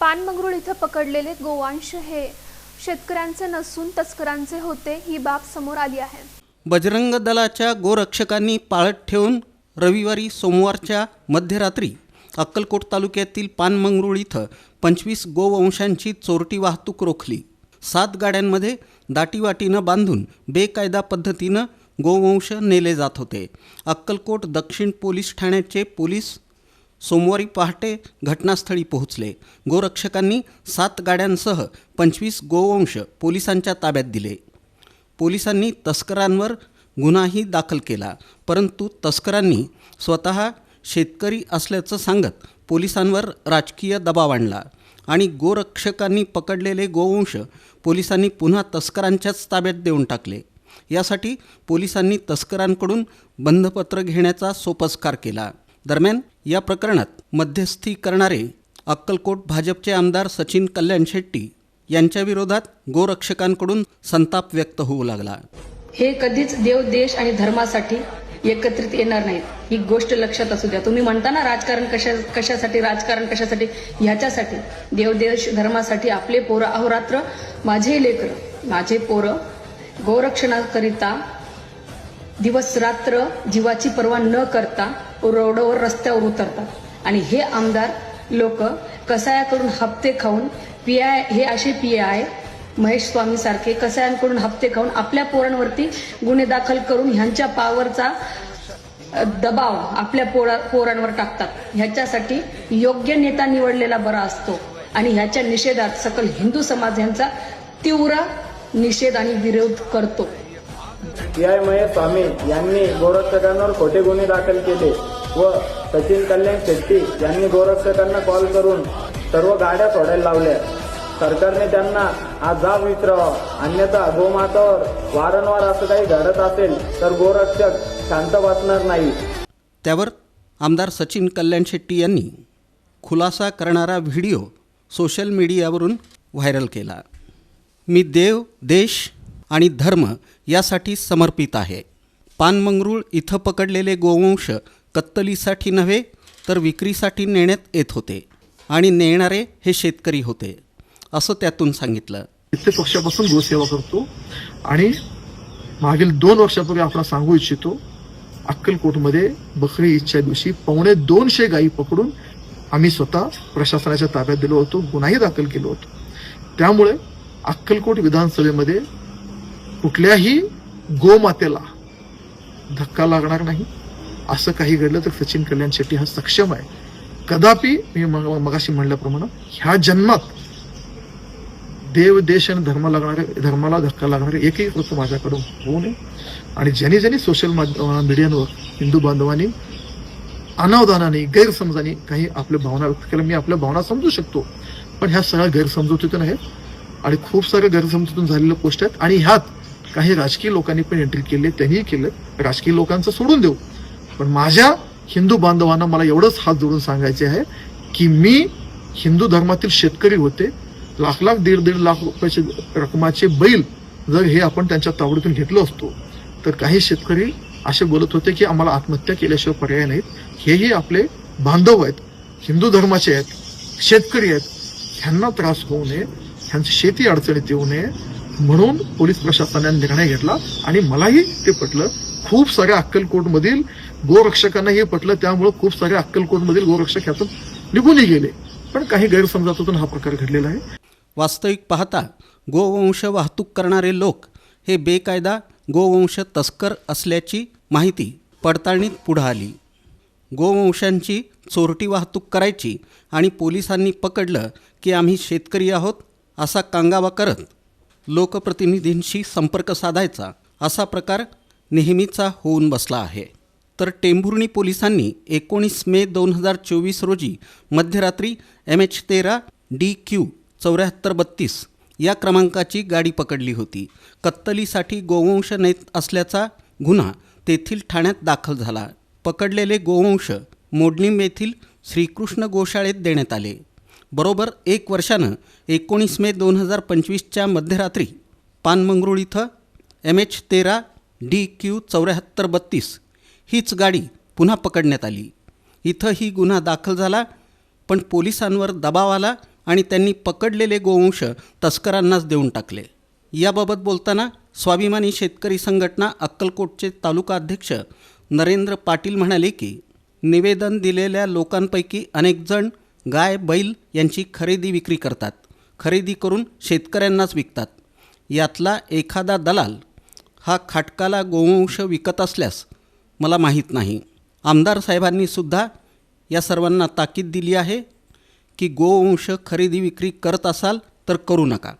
पानमंगरुळ इथं पकडलेले गोवांश हे शेतकऱ्यांचे नसून तस्करांचे होते ही बाब समोर आली आहे. बजरंग दलाच्या गोरक्षकांनी पाळत ठेवून रविवारी सोमवारच्या मध्यरात्री अक्कलकोट तालुक्यातील पानमंगरुळ इथं पंचवीस गोवंशांची चोरटी वाहतूक रोखली. सात गाड्यांमध्ये दाटीवाटीनं बांधून बेकायदा पद्धतीनं गोवंश नेले जात होते. अक्कलकोट दक्षिण पोलीस ठाण्याचे पोलीस सोमवारी पहाटे घटनास्थळी पोहोचले. गोरक्षकांनी सात गाड्यांसह पंचवीस गोवंश पोलिसांच्या ताब्यात दिले. पोलिसांनी तस्करांवर गुन्हाही दाखल केला परंतु तस्करांनी स्वतः शेतकरी असल्याचं सांगत पोलिसांवर राजकीय दबाव आणला आणि गोरक्षकांनी पकडलेले गोवंश पोलिसांनी पुन्हा तस्करांच्याच ताब्यात देऊन टाकले. यासाठी पोलिसांनी तस्करांकडून बंधपत्र घेण्याचा सोपस्कार केला. दरम्यान या प्रकरणात मध्यस्थी करणारे अक्कलकोट भाजपचे आमदार सचिन कल्याण शेट्टी यांच्याविरोधात गोरक्षकांकडून संताप व्यक्त होऊ लागला. हे कधीच देव देश आणि धर्मासाठी एकत्रित येणार नाहीत. ही गोष्ट लक्षात असू द्या. तुम्ही म्हणता ना राजकारण कशा कशासाठी राजकारण कशासाठी? ह्याच्यासाठी. देव देश धर्मासाठी आपले पोरं अहोरात्र माझे लेकर माझे पोरं गोरक्षणाकरिता दिवस रात्र जीवाची पर्वा न करता रोडवर रस्त्यावर उतरतात. आणि हे आमदार लोक कसायाकडून हप्ते खाऊन पी आय हे असे पी आय महेश स्वामी सारखे कसायांकडून हप्ते खाऊन आपल्या पोरांवरती गुन्हे दाखल करून ह्यांच्या पावरचा दबाव आपल्या पोरा पोरांवर टाकतात. ह्याच्यासाठी योग्य नेता निवडलेला बरा असतो. आणि ह्याच्या निषेधात सकल हिंदू समाज यांचा तीव्र निषेध आणि विरोध करतो. आय महेश स्वामी यांनी गोरक्षकांवर खोटे गुन्हे दाखल केले व सचिन कल्याण शेट्टी यांनी गोरक्षकांना कॉल करून सर्व गाड्या सोडायला लावल्या. सरकारने त्यांना हा जाब विचारावा अन्यथा गोमातावर वारंवार असं काही घडत असेल तर गोरक्षक शांत बसणार नाही. त्यावर आमदार सचिन कल्याण शेट्टी यांनी खुलासा करणारा व्हिडिओ सोशल मीडियावरून व्हायरल केला. मी देव देश आणि धर्म यासाठी समर्पित आहे. पानमंगरूळ इथं पकडलेले गोवंश कत्तलीसाठी नव्हे तर विक्रीसाठी नेण्यात येत होते. आणि नेणारे हे शेतकरी होते. असं त्यातून सांगितलं. इथे पक्षापासून गोसेवा करतो. आणि मागील दोन वर्षापूर्वी आपण सांगू इच्छितो अक्कलकोटमध्ये बकरी ईदच्या दिवशी पावणे दोनशे गायी पकडून आम्ही स्वतः प्रशासनाच्या ताब्यात दिलो होतो गुन्हाही दाखल केलो होतो. त्यामुळे अक्कलकोट विधानसभेमध्ये कुठल्याही गोमातेला धक्का लागणार नाही. असं काही घडलं तर सचिन कल्याण शेट्टी हा सक्षम आहे. कदापि मी मगाशी म्हणल्याप्रमाणे ह्या जन्मात देव देश आणि धर्म लागणारे धर्माला धक्का लागणारे एकही गोष्ट माझ्याकडून होऊ नये. आणि ज्यांनी ज्यांनी सोशल मीडियावर हिंदू बांधवांनी अनावधानाने गैरसमजाने काही आपल्या भावना व्यक्त केल्या मी आपल्या भावना समजू शकतो. पण ह्या सगळ्या गैरसमजुतीतून आहेत. आणि खूप साऱ्या गैरसमजुतीतून झालेल्या गोष्टी आहेत. आणि ह्यात काही राजकीय लोकांनी पण एंट्री केली त्यांनीही केलं. राजकीय लोकांचं सोडून देऊ. पण माझ्या हिंदू बांधवांना मला एवढंच हात जोडून सांगायचे आहे की मी हिंदू धर्मातील शेतकरी होते. लाख लाख दीड दीड लाख रुपयाचे रकमाचे बैल जर हे आपण त्यांच्या तावडीतून घेतलं असतो तर काही शेतकरी असे बोलत होते की आम्हाला आत्महत्या केल्याशिवाय पर्याय नाहीत. हेही आपले बांधव आहेत हिंदू धर्माचे आहेत शेतकरी आहेत. ह्यांना त्रास होऊ नये ह्यांची शेती अडचणीत येऊ नये. म्हणून पोलीस प्रशासनाने निर्णय घेतला आणि मलाही ते पटलं. खूप साऱ्या अक्कलकोटमधील गोरक्षकांना हे पटलं त्यामुळं खूप साऱ्या अक्कलकोटमधील गोरक्षक ह्यातून निघूनही गेले. पण काही गैरसमजातून हा प्रकार घडलेला आहे. वास्तविक पाहता गोवंश वाहतूक करणारे लोक हे बेकायदा गोवंश तस्कर असल्याची माहिती पडताळणीत पुढं आली. गोवंशांची चोरटी वाहतूक करायची आणि पोलिसांनी पकडलं की आम्ही शेतकरी आहोत असा कांगावा करत लोकप्रतिनिधींशी संपर्क साधायचा असा प्रकार नेहमीचा होऊन बसला आहे. तर टेंभुर्णी पोलिसांनी एकोणीस मे दोन हजार चोवीस रोजी मध्यरात्री एम एच तेरा डी क्यू चौऱ्याहत्तर बत्तीस या क्रमांकाची गाडी पकडली होती. कत्तलीसाठी गोवंश नेत असल्याचा गुन्हा तेथील ठाण्यात दाखल झाला. पकडलेले गोवंश मोडणीम येथील श्रीकृष्ण गोशाळेत देण्यात आले. बरोबर एक वर्षानं एकोणीस मे दोन हजार पंचवीसच्या मध्यरात्री पानमंगरुळ इथं एम एच तेरा डी क्यू चौऱ्याहत्तर बत्तीस हीच गाडी पुन्हा पकडण्यात आली. इथंही गुन्हा दाखल झाला पण पोलिसांवर दबाव आला आणि त्यांनी पकडलेले गोवंश तस्करांनाच देऊन टाकले. याबाबत बोलताना स्वाभिमानी शेतकरी संघटना अक्कलकोटचे तालुका अध्यक्ष नरेंद्र पाटील म्हणाले की निवेदन दिलेल्या लोकांपैकी अनेकजण गाय बैल यांची खरेदी विक्री करतात. खरेदी करून शेतकऱ्यांनाच विकतात. यातला एखादा दलाल हा खाटकाला गोवंश विकत असल्यास मला माहीत नाही. आमदार साहेबांनी सुद्धा या सर्वांना ताकीद दिली आहे की गोवंश खरेदी विक्री करत असाल तर करू नका.